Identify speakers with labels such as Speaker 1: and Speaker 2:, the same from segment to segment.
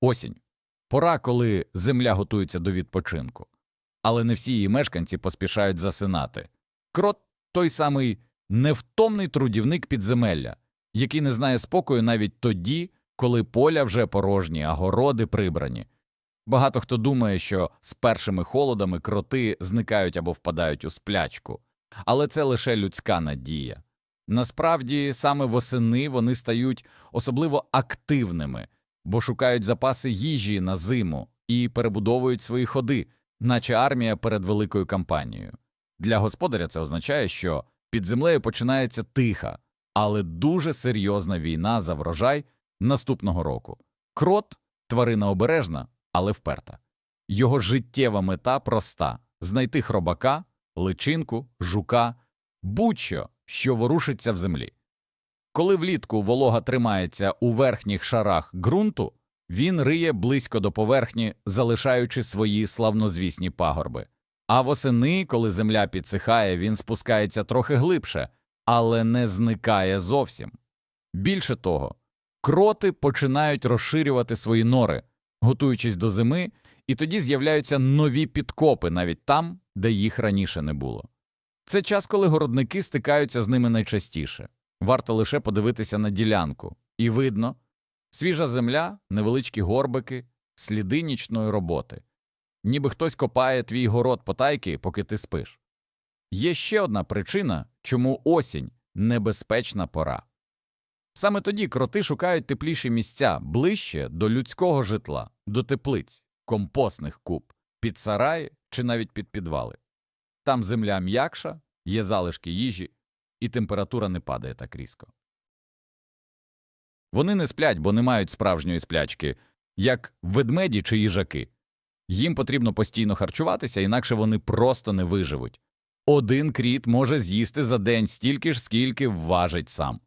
Speaker 1: Осінь пора, коли земля готується до відпочинку. Але не всі її мешканці поспішають засинати. Крот той самий невтомний трудівник підземелля, який не знає спокою навіть тоді, коли поля вже порожні, а городи прибрані. Багато хто думає, що з першими холодами кроти зникають або впадають у сплячку, але це лише людська надія. Насправді, саме восени вони стають особливо активними, бо шукають запаси їжі на зиму і перебудовують свої ходи, наче армія перед великою кампанією. Для господаря це означає, що під землею починається тиха, але дуже серйозна війна за врожай наступного року. Крот тварина обережна, але вперта. Його життєва мета проста знайти хробака, личинку, жука, будь-що, що ворушиться в землі. Коли влітку волога тримається у верхніх шарах ґрунту, він риє близько до поверхні, залишаючи свої славнозвісні пагорби. А восени, коли земля підсихає, він спускається трохи глибше, але не зникає зовсім. Більше того, кроти починають розширювати свої нори, готуючись до зими, і тоді з'являються нові підкопи навіть там, де їх раніше не було. Це час, коли городники стикаються з ними найчастіше. Варто лише подивитися на ділянку, і видно свіжа земля, невеличкі горбики, сліди нічної роботи. Ніби хтось копає твій город потайки, поки ти спиш. Є ще одна причина, чому осінь небезпечна пора. Саме тоді кроти шукають тепліші місця ближче до людського житла, до теплиць, компостних куб, під сараї чи навіть під підвали. Там земля м'якша, є залишки їжі, і температура не падає так різко. Вони не сплять, бо не мають справжньої сплячки, як ведмеді чи їжаки. Їм потрібно постійно харчуватися, інакше вони просто не виживуть. Один кріт може з'їсти за день стільки ж, скільки важить сам.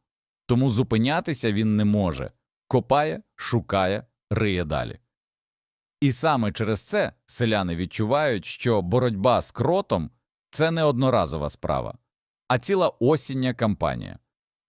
Speaker 1: Тому зупинятися він не може копає, шукає, риє далі. І саме через це селяни відчувають, що боротьба з кротом це не одноразова справа, а ціла осіння кампанія.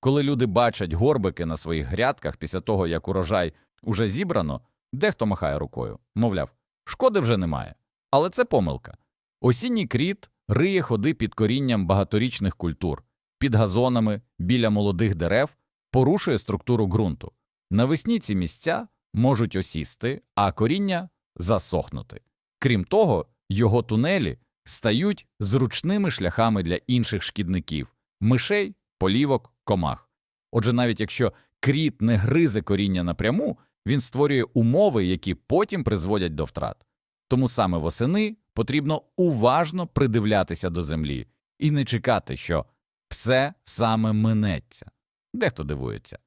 Speaker 1: Коли люди бачать горбики на своїх грядках після того, як урожай уже зібрано, дехто махає рукою, мовляв, шкоди вже немає. Але це помилка. Осінній кріт риє ходи під корінням багаторічних культур, під газонами, біля молодих дерев, порушує структуру ґрунту. Навесні ці місця можуть осісти, а коріння засохнути. Крім того, його тунелі стають зручними шляхами для інших шкідників мишей, полівок, комах. Отже, навіть якщо кріт не гризе коріння напряму, він створює умови, які потім призводять до втрат. Тому саме восени потрібно уважно придивлятися до землі і не чекати, що все саме минеться. Дехто дивується.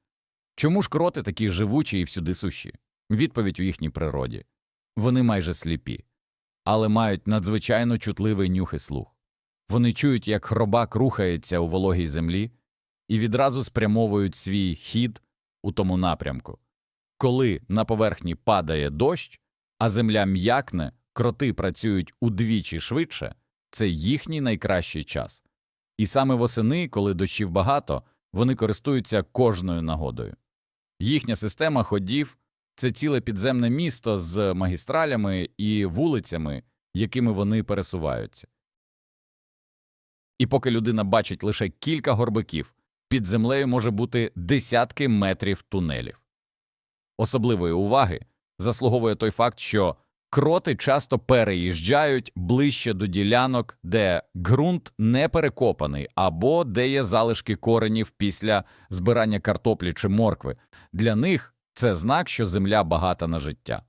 Speaker 1: Чому ж кроти такі живучі і всюди суші? Відповідь у їхній природі вони майже сліпі, але мають надзвичайно чутливий нюх і слух. Вони чують, як хробак рухається у вологій землі, і відразу спрямовують свій хід у тому напрямку. Коли на поверхні падає дощ, а земля м'якне, кроти працюють удвічі швидше, це їхній найкращий час. І саме восени, коли дощів багато, вони користуються кожною нагодою. Їхня система ходів це ціле підземне місто з магістралями і вулицями, якими вони пересуваються. І поки людина бачить лише кілька горбиків, під землею може бути десятки метрів тунелів. Особливої уваги заслуговує той факт, що кроти часто переїжджають ближче до ділянок, де ґрунт не перекопаний або де є залишки коренів після збирання картоплі чи моркви. Для них це знак, що земля багата на життя.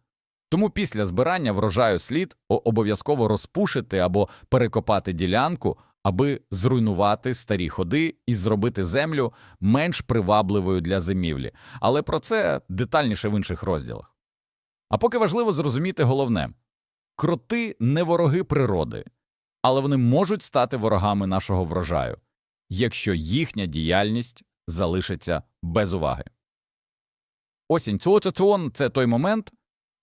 Speaker 1: Тому після збирання врожаю слід обов'язково розпушити або перекопати ділянку, аби зруйнувати старі ходи і зробити землю менш привабливою для зимівлі. Але про це детальніше в інших розділах. А поки важливо зрозуміти головне кроти не вороги природи, але вони можуть стати ворогами нашого врожаю, якщо їхня діяльність залишиться без уваги. Осінь Цуоцеціон – це той момент,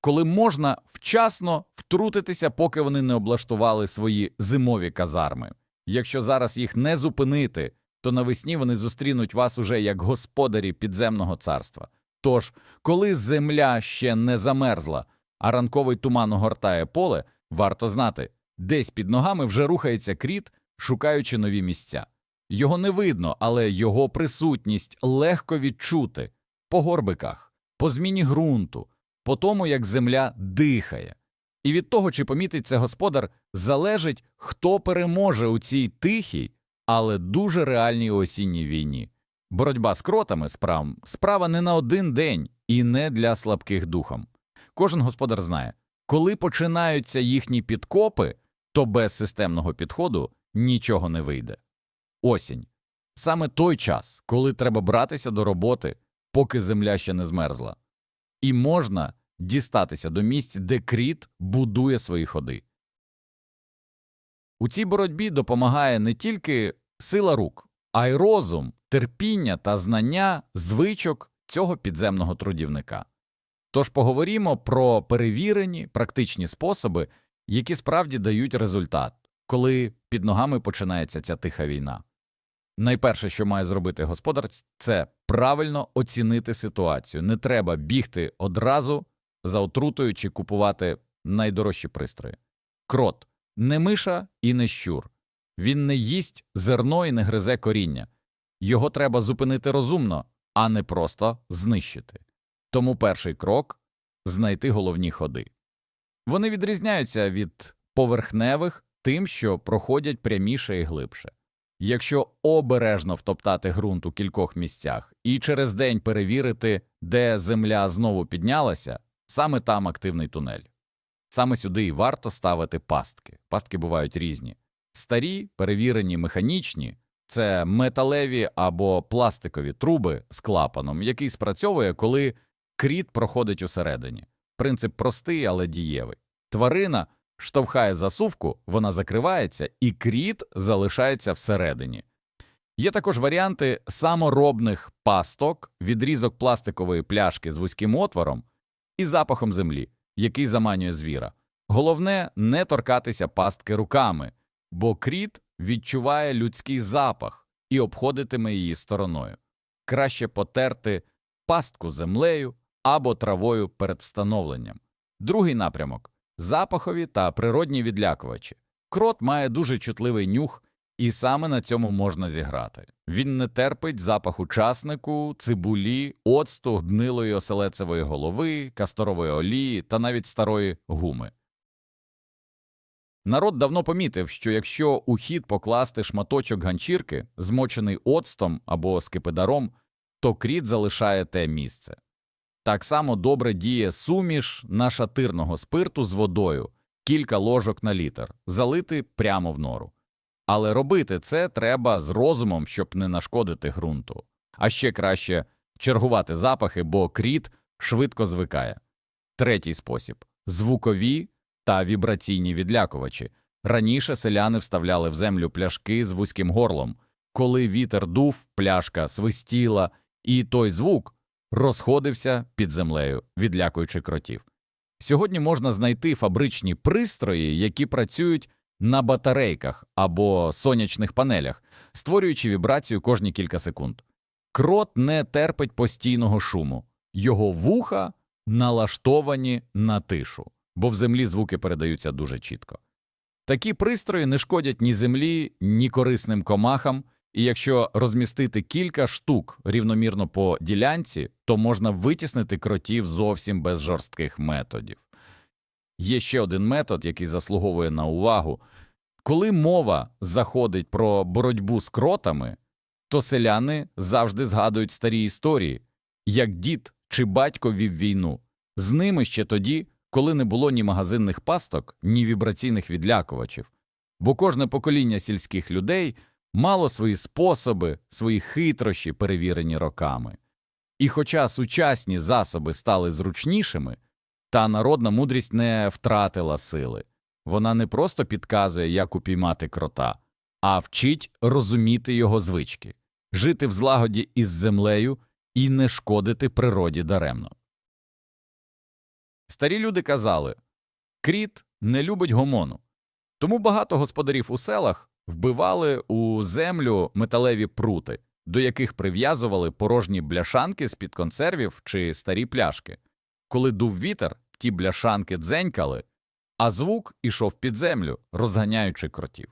Speaker 1: коли можна вчасно втрутитися, поки вони не облаштували свої зимові казарми. Якщо зараз їх не зупинити, то навесні вони зустрінуть вас уже як господарі підземного царства. Тож, коли земля ще не замерзла, а ранковий туман огортає поле, варто знати, десь під ногами вже рухається кріт, шукаючи нові місця. Його не видно, але його присутність легко відчути по горбиках, по зміні ґрунту, по тому, як земля дихає. І від того, чи помітить це господар, залежить, хто переможе у цій тихій, але дуже реальній осінній війні. Боротьба з кротами справ справа не на один день і не для слабких духом. Кожен господар знає, коли починаються їхні підкопи, то без системного підходу нічого не вийде. Осінь саме той час, коли треба братися до роботи, поки земля ще не змерзла, і можна дістатися до місць, де кріт будує свої ходи. У цій боротьбі допомагає не тільки сила рук, а й розум, терпіння та знання звичок цього підземного трудівника. Тож поговоримо про перевірені практичні способи, які справді дають результат, коли під ногами починається ця тиха війна. Найперше, що має зробити господар, це правильно оцінити ситуацію. Не треба бігти одразу за отрутою чи купувати найдорожчі пристрої. Крот не миша і не щур. Він не їсть зерно і не гризе коріння. Його треба зупинити розумно, а не просто знищити. Тому перший крок знайти головні ходи. Вони відрізняються від поверхневих тим, що проходять пряміше і глибше. Якщо обережно втоптати ґрунт у кількох місцях і через день перевірити, де земля знову піднялася, саме там активний тунель. Саме сюди і варто ставити пастки. Пастки бувають різні. Старі, перевірені механічні це металеві або пластикові труби з клапаном, який спрацьовує, коли кріт проходить усередині. Принцип простий, але дієвий. Тварина штовхає засувку, вона закривається, і кріт залишається всередині. Є також варіанти саморобних пасток, відрізок пластикової пляшки з вузьким отвором і запахом землі, який заманює звіра. Головне не торкатися пастки руками, бо кріт відчуває людський запах і обходитиме її стороною. Краще потерти пастку землею або травою перед встановленням. Другий напрямок запахові та природні відлякувачі. Крот має дуже чутливий нюх, і саме на цьому можна зіграти. Він не терпить запаху часнику, цибулі, оцту, гнилої оселецевої голови, касторової олії та навіть старої гуми. Народ давно помітив, що якщо у хід покласти шматочок ганчірки, змочений оцтом або скипидаром, то кріт залишає те місце. Так само добре діє суміш нашатирного спирту з водою, кілька ложок на літр, залити прямо в нору. Але робити це треба з розумом, щоб не нашкодити ґрунту. А ще краще чергувати запахи, бо кріт швидко звикає. Третій спосіб звукові та вібраційні відлякувачі. Раніше селяни вставляли в землю пляшки з вузьким горлом. Коли вітер дув, пляшка свистіла, і той звук розходився під землею, відлякуючи кротів. Сьогодні можна знайти фабричні пристрої, які працюють на батарейках або сонячних панелях, створюючи вібрацію кожні кілька секунд. Крот не терпить постійного шуму, його вуха налаштовані на тишу, бо в землі звуки передаються дуже чітко. Такі пристрої не шкодять ні землі, ні корисним комахам, і якщо розмістити кілька штук рівномірно по ділянці, то можна витіснити кротів зовсім без жорстких методів. Є ще один метод, який заслуговує на увагу. Коли мова заходить про боротьбу з кротами, то селяни завжди згадують старі історії, як дід чи батько вів війну. З ними ще тоді, коли не було ні магазинних пасток, ні вібраційних відлякувачів, бо кожне покоління сільських людей мало свої способи, свої хитрощі, перевірені роками. І хоча сучасні засоби стали зручнішими, та народна мудрість не втратила сили. Вона не просто підказує, як упіймати крота, а вчить розуміти його звички, жити в злагоді із землею і не шкодити природі даремно. Старі люди казали кріт не любить гомону, тому багато господарів у селах вбивали у землю металеві прути, до яких прив'язували порожні бляшанки з-під консервів чи старі пляшки. Коли дув вітер, ті бляшанки дзенькали, а звук ішов під землю, розганяючи кротів.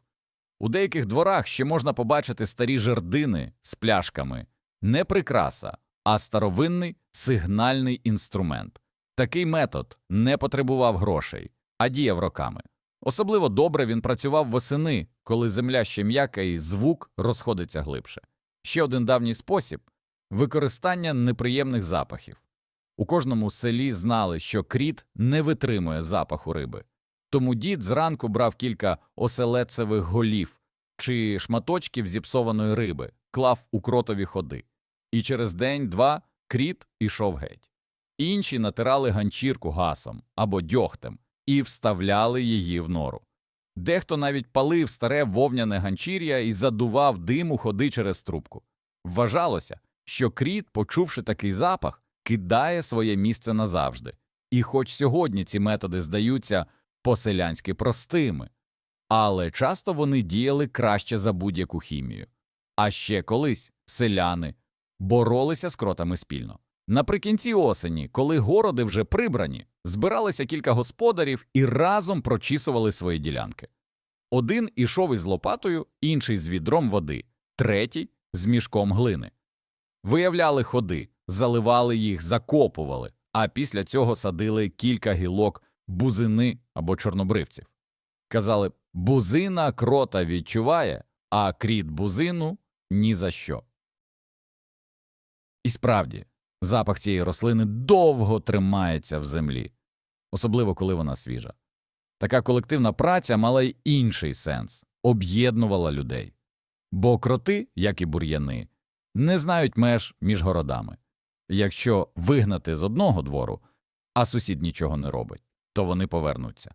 Speaker 1: У деяких дворах ще можна побачити старі жердини з пляшками, не прикраса, а старовинний сигнальний інструмент. Такий метод не потребував грошей, а діяв роками. Особливо добре він працював восени, коли земля ще м'яка і звук розходиться глибше. Ще один давній спосіб використання неприємних запахів. У кожному селі знали, що кріт не витримує запаху риби. Тому дід зранку брав кілька оселедцевих голів чи шматочків зіпсованої риби, клав у кротові ходи, і через день-два кріт ішов геть. Інші натирали ганчірку гасом або дьогтем і вставляли її в нору. Дехто навіть палив старе вовняне ганчір'я і задував дим у ходи через трубку. Вважалося, що кріт, почувши такий запах, кидає своє місце назавжди. І хоч сьогодні ці методи здаються по-селянськи простими, але часто вони діяли краще за будь-яку хімію. А ще колись селяни боролися з кротами спільно. Наприкінці осені, коли городи вже прибрані, збиралися кілька господарів і разом прочісували свої ділянки. Один ішов із лопатою, інший з відром води, третій з мішком глини. Виявляли ходи, заливали їх, закопували, а після цього садили кілька гілок бузини або чорнобривців. Казали, бузина крота відчуває, а кріт бузину ні за що. І справді, запах цієї рослини довго тримається в землі, особливо коли вона свіжа. Така колективна праця мала й інший сенс об'єднувала людей. Бо кроти, як і бур'яни, не знають меж між городами. Якщо вигнати з одного двору, а сусід нічого не робить, то вони повернуться.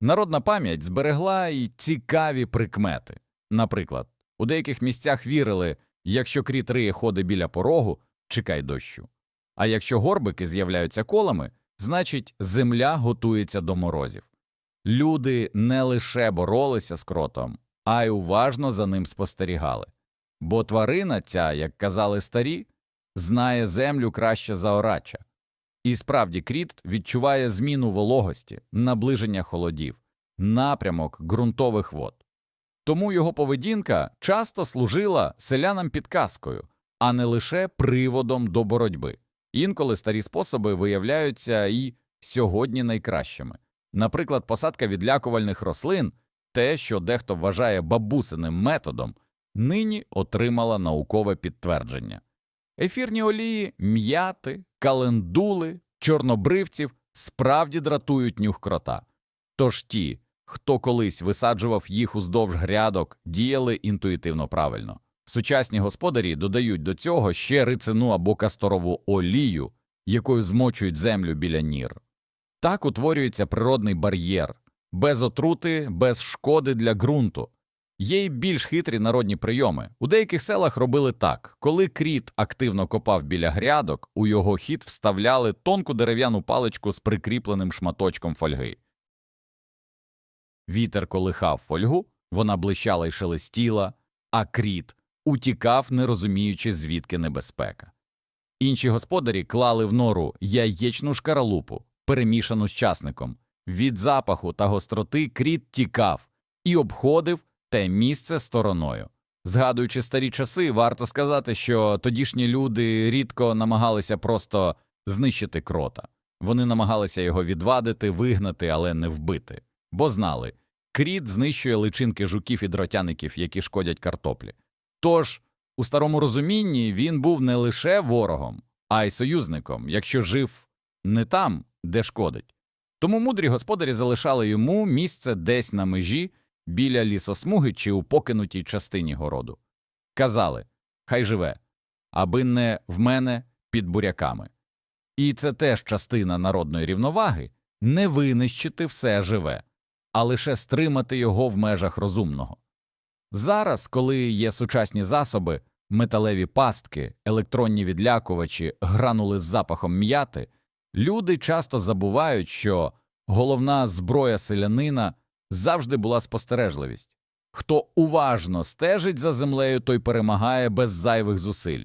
Speaker 1: Народна пам'ять зберегла й цікаві прикмети. Наприклад, у деяких місцях вірили, якщо кріт риє ходи біля порогу, чекай дощу. А якщо горбики з'являються колами, значить земля готується до морозів. Люди не лише боролися з кротом, а й уважно за ним спостерігали. Бо тварина ця, як казали старі, знає землю краще за орача. І справді кріт відчуває зміну вологості, наближення холодів, напрямок ґрунтових вод. Тому його поведінка часто служила селянам підказкою, а не лише приводом до боротьби. Інколи старі способи виявляються і сьогодні найкращими. Наприклад, посадка відлякувальних рослин, те, що дехто вважає бабусиним методом, нині отримала наукове підтвердження. Ефірні олії, м'яти, календули, чорнобривців справді дратують нюх крота. Тож ті, хто колись висаджував їх уздовж грядок, діяли інтуїтивно правильно. Сучасні господарі додають до цього ще рицину або касторову олію, якою змочують землю біля нір. Так утворюється природний бар'єр, без отрути, без шкоди для ґрунту. Є й більш хитрі народні прийоми. У деяких селах робили так: коли кріт активно копав біля грядок, у його хід вставляли тонку дерев'яну паличку з прикріпленим шматочком фольги. Вітер колихав фольгу, вона блищала й шелестіла, а кріт утікав, не розуміючи, звідки небезпека. Інші господарі клали в нору яєчну шкаралупу, перемішану з часником. Від запаху та гостроти кріт тікав і обходив те місце стороною. Згадуючи старі часи, варто сказати, що тодішні люди рідко намагалися просто знищити крота. Вони намагалися його відвадити, вигнати, але не вбити, бо знали, кріт знищує личинки жуків і дротяників, які шкодять картоплі. Тож, у старому розумінні він був не лише ворогом, а й союзником, якщо жив не там, де шкодить. Тому мудрі господарі залишали йому місце десь на межі біля лісосмуги чи у покинутій частині городу. Казали хай живе, аби не в мене під буряками. І це теж частина народної рівноваги не винищити все живе, а лише стримати його в межах розумного. Зараз, коли є сучасні засоби, металеві пастки, електронні відлякувачі, гранули з запахом м'яти, люди часто забувають, що головна зброя селянина завжди була спостережливість. Хто уважно стежить за землею, той перемагає без зайвих зусиль.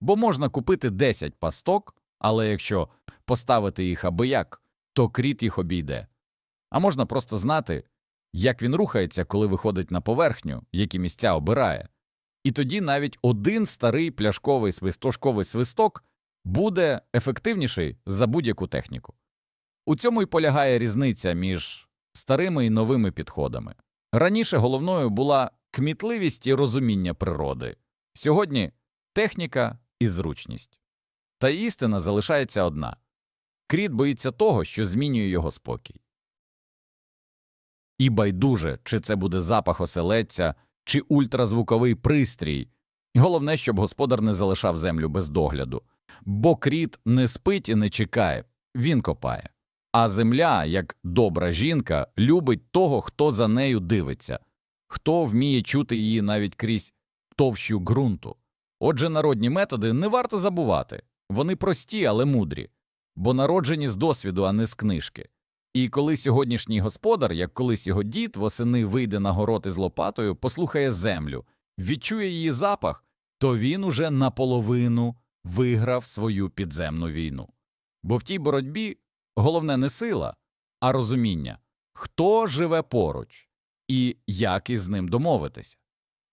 Speaker 1: Бо можна купити 10 пасток, але якщо поставити їх аби як, то кріт їх обійде. А можна просто знати, як він рухається, коли виходить на поверхню, які місця обирає. І тоді навіть один старий пляшковий свистошковий свисток буде ефективніший за будь-яку техніку. У цьому й полягає різниця між старими і новими підходами. Раніше головною була кмітливість і розуміння природи, сьогодні техніка і зручність. Та істина залишається одна кріт боїться того, що змінює його спокій. І байдуже, чи це буде запах оселедця, чи ультразвуковий пристрій. Головне, щоб господар не залишав землю без догляду, бо кріт не спить і не чекає, він копає. А земля, як добра жінка, любить того, хто за нею дивиться, хто вміє чути її навіть крізь товщу ґрунту. Отже, народні методи не варто забувати вони прості, але мудрі, бо народжені з досвіду, а не з книжки. І коли сьогоднішній господар, як колись його дід, восени вийде на город із лопатою, послухає землю, відчує її запах, то він уже наполовину виграв свою підземну війну. Бо в тій боротьбі головне не сила, а розуміння, хто живе поруч і як із ним домовитися.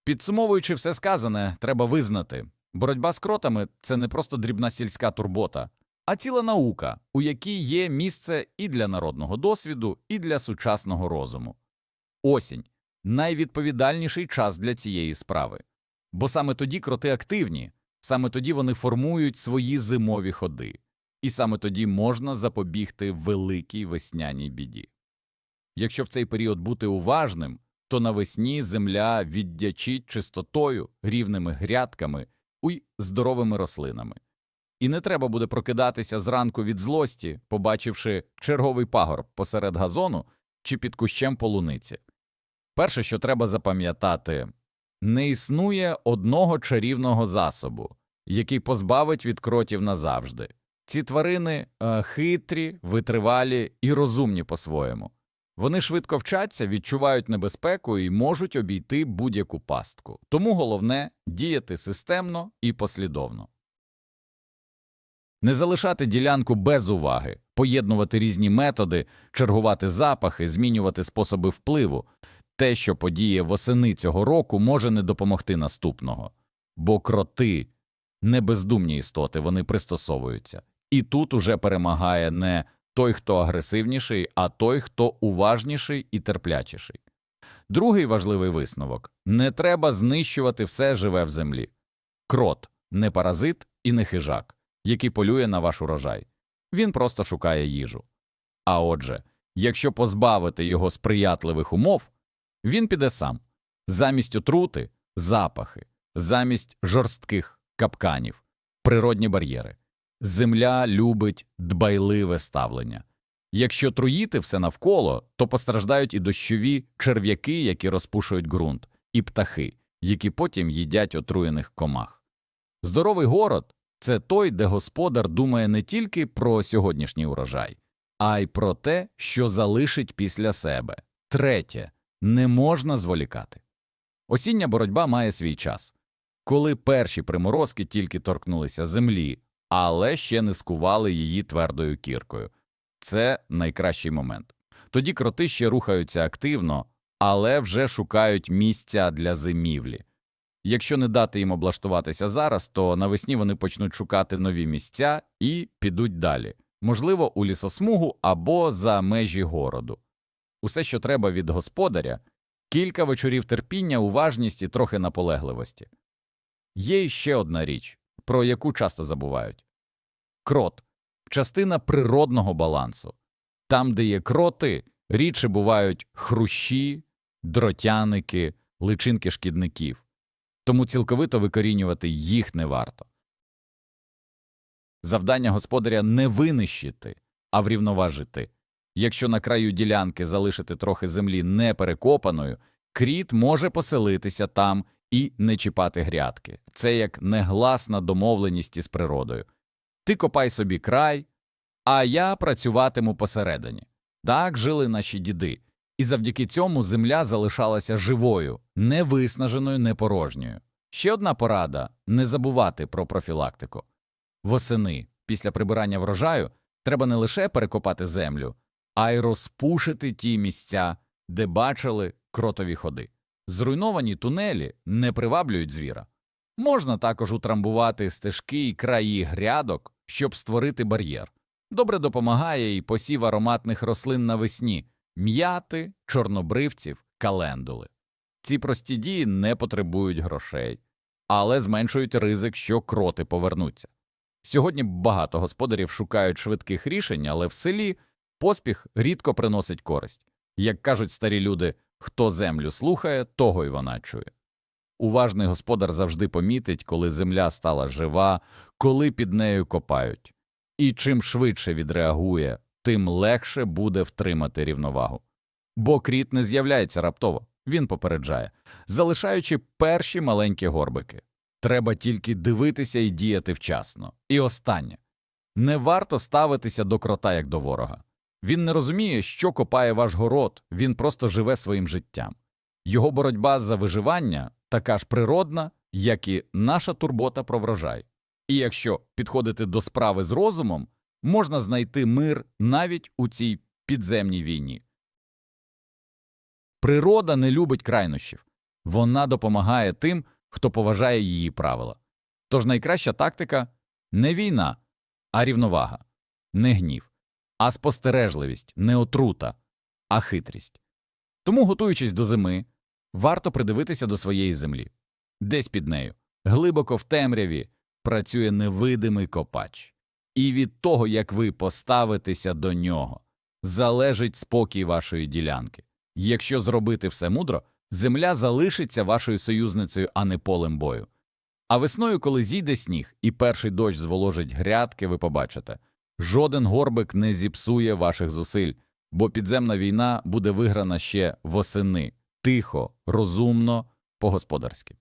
Speaker 1: Підсумовуючи все сказане, треба визнати боротьба з кротами це не просто дрібна сільська турбота, а ціла наука, у якій є місце і для народного досвіду, і для сучасного розуму. Осінь найвідповідальніший час для цієї справи, бо саме тоді кроти активні, саме тоді вони формують свої зимові ходи, і саме тоді можна запобігти великій весняній біді. Якщо в цей період бути уважним, то навесні земля віддячить чистотою, рівними грядками і здоровими рослинами. І не треба буде прокидатися зранку від злості, побачивши черговий пагорб посеред газону чи під кущем полуниці. Перше, що треба запам'ятати, не існує одного чарівного засобу, який позбавить від кротів назавжди. Ці тварини е, хитрі, витривалі і розумні по-своєму. Вони швидко вчаться, відчувають небезпеку і можуть обійти будь-яку пастку. Тому головне діяти системно і послідовно. Не залишати ділянку без уваги, поєднувати різні методи, чергувати запахи, змінювати способи впливу. Те, що подіє восени цього року, може не допомогти наступного, бо кроти не бездумні істоти, вони пристосовуються. І тут уже перемагає не той, хто агресивніший, а той, хто уважніший і терплячіший. Другий важливий висновок не треба знищувати все живе в землі. Крот не паразит і не хижак, який полює на ваш урожай. Він просто шукає їжу. А отже, якщо позбавити його сприятливих умов, він піде сам замість отрути запахи, замість жорстких капканів, природні бар'єри. Земля любить дбайливе ставлення. Якщо труїти все навколо, то постраждають і дощові черв'яки, які розпушують ґрунт, і птахи, які потім їдять отруєних комах. Здоровий город це той, де господар думає не тільки про сьогоднішній урожай, а й про те, що залишить після себе. Третє не можна зволікати. Осіння боротьба має свій час, коли перші приморозки тільки торкнулися землі, але ще не скували її твердою кіркою. Це найкращий момент. Тоді кроти ще рухаються активно, але вже шукають місця для зимівлі. Якщо не дати їм облаштуватися зараз, то навесні вони почнуть шукати нові місця і підуть далі, можливо, у лісосмугу або за межі городу. Усе, що треба від господаря, кілька вечорів терпіння, уважність і трохи наполегливості. Є ще одна річ, про яку часто забувають крот частина природного балансу. Там, де є кроти, рідше бувають хрущі, дротяники, личинки шкідників, тому цілковито викорінювати їх не варто. Завдання господаря не винищити, а врівноважити. Якщо на краю ділянки залишити трохи землі неперекопаною, кріт може поселитися там і не чіпати грядки. Це як негласна домовленість із природою. Ти копай собі край, а я працюватиму посередині. Так жили наші діди, І завдяки цьому земля залишалася живою, не виснаженою, не порожньою. Ще одна порада не забувати про профілактику. Восени, після прибирання врожаю, треба не лише перекопати землю, а й розпушити ті місця, де бачили кротові ходи. Зруйновані тунелі не приваблюють звіра. Можна також утрамбувати стежки і краї грядок, щоб створити бар'єр. Добре допомагає і посів ароматних рослин навесні м'яти, чорнобривців, календули. Ці прості дії не потребують грошей, але зменшують ризик, що кроти повернуться. Сьогодні багато господарів шукають швидких рішень, але в селі поспіх рідко приносить користь. Як кажуть старі люди, хто землю слухає, того й вона чує. Уважний господар завжди помітить, коли земля стала жива, коли під нею копають. І чим швидше відреагує, тим легше буде втримати рівновагу. Бо кріт не з'являється раптово, він попереджає, залишаючи перші маленькі горбики. Треба тільки дивитися і діяти вчасно. І останнє не варто ставитися до крота як до ворога. Він не розуміє, що копає ваш город, він просто живе своїм життям. Його боротьба за виживання така ж природна, як і наша турбота про врожай. І якщо підходити до справи з розумом, можна знайти мир навіть у цій підземній війні. Природа не любить крайнощів, вона допомагає тим, хто поважає її правила. Тож найкраща тактика не війна, а рівновага, не гнів, а спостережливість, не отрута, а хитрість. Тому, готуючись до зими, варто придивитися до своєї землі. Десь під нею, глибоко в темряві, працює невидимий копач. І від того, як ви поставитеся до нього, залежить спокій вашої ділянки. Якщо зробити все мудро, земля залишиться вашою союзницею, а не полем бою. А весною, коли зійде сніг і перший дощ зволожить грядки, ви побачите, жоден горбик не зіпсує ваших зусиль, бо підземна війна буде виграна ще восени, тихо, розумно, по-господарськи.